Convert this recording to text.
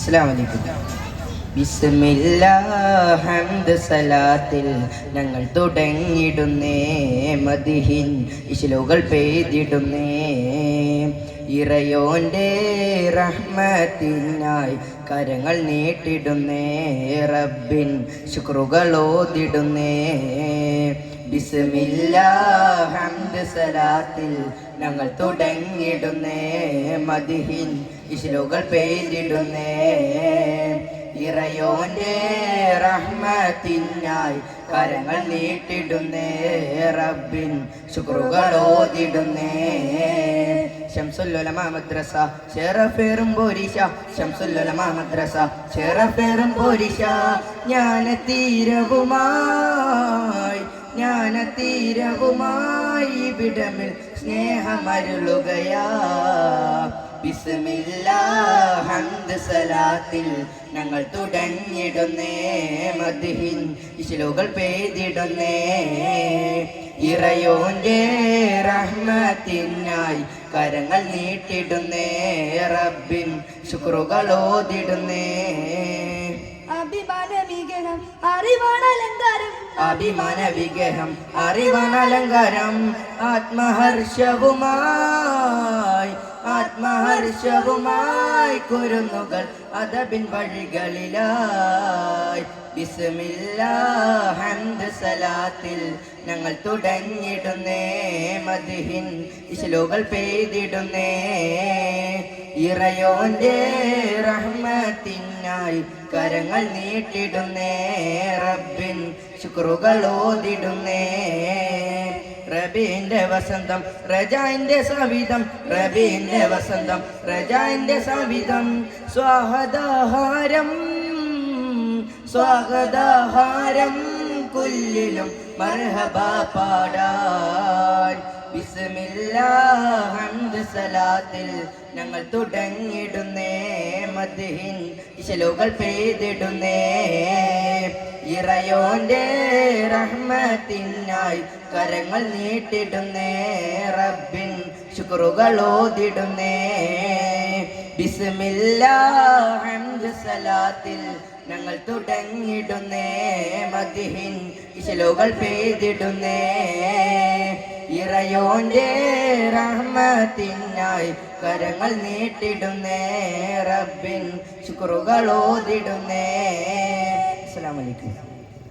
അസ്സലാമലൈക്കും വലൈക്കും ഹംദ് സലാത്തിൽ ഞങ്ങൾ തുടങ്ങിടുന്നേ മതിഹിൻ ഇശലുകൾ പെയ്തിടുന്നേ. ഇറയോന്റെ റഹ്മത്തിനായി കരങ്ങൾ നീട്ടിടുന്നേ റബ്ബിൻ ബിസ്മില്ലാ ഹംദ് സലാത്തിൽ ഞങ്ങൾ തുടങ്ങിടുന്നേ മതിഹിൻ ഇശലുകൾ പെയ്തിടുന്നേ ഇറയോന്റെ റഹ്മത്തിനായി കരങ്ങൾ നീട്ടിടുന്നേ റബ്ബിൻ ശുക്രുകൾ ശംസുല്ലുലമ മദ്രസ ഷെറഫേറും പോരിശ. ശംസുല്ലുലമ മദ്രസ ഷെറഫേറും പോരിശ. ജ്ഞാന തീരവുമായി ജ്ഞാന തീരവുമായി ഇവിടമിൽ സ്നേഹമരുളുകയാ സലാത്തിൽ ഞങ്ങൾ തുടങ്ങിടുന്നേ മദ്ഹിൻ. ഇശ്ലോകൾ പെയ്തിടുന്നേ. ഇറയോന്റെ റഹ്മത്തിനായി കരങ്ങൾ നീട്ടിടുന്നേ റബ്ബിൻ ശുക്രുകൾ ഓതിടുന്നേ അഭിമാന വിഗ്രഹം അറിവാണ് അലങ്കാരം അഭിമാന വിഗ്രഹം അറിവണലങ്കാരം. ആത്മഹർഷവുമായി ആത്മഹർഷവുമായി കുരുന്നുകൾ അതബിൻ വഴികളിലായി. ബിസ്മില്ലാ സലാത്തിൽ ഞങ്ങൾ തുടങ്ങിടുന്നേ മതിഹിൻ. ഇശലുകൾ പെയ്തിടുന്നേ. ഇറയോന്റെ റഹ്മത്തിനായി കരങ്ങൾ നീട്ടിടുന്നേ റബ്ബിൻ. ശുക്രുകൾ ഓതിടുന്നേ. റബീന്റെ വസന്തം റജാന്റെ സവിധം റബീന്റെ വസന്തം റജാന്റെ സവിധം. സ്വാഗതാഹാരം സ്വാഗതാഹാരം. കുല്ലിലും മർഹബ പാടാൻ സലാത്തിൽ ഞങ്ങൾ തുടങ്ങിടുന്നേ മദ്ഹിൻ ഇശലുകൾ പെയ്തിടുന്നേ. ഇറയോന്റെ റഹ്മത്തിനായി കരങ്ങൾ നീട്ടിടുന്നേ റബ്ബിൻ ശുക്രുകൾ ഓതിടുന്നേ. ബിസ്മില്ലാ ഹംദ് സലാത്തിൽ ഞങ്ങൾ തുടങ്ങിടുന്നേ മദ്ഹിൻ ഇശലുകൾ പെയ്തിടുന്നേ. ഇറയോന്റെ റഹ്മത്തിനായി കരങ്ങൾ നീട്ടിടുന്നേ. റബ്ബിൻ ശുക്രുകൾ ഓതിടുന്നേ. അസ്സലാമു അലൈക്കും.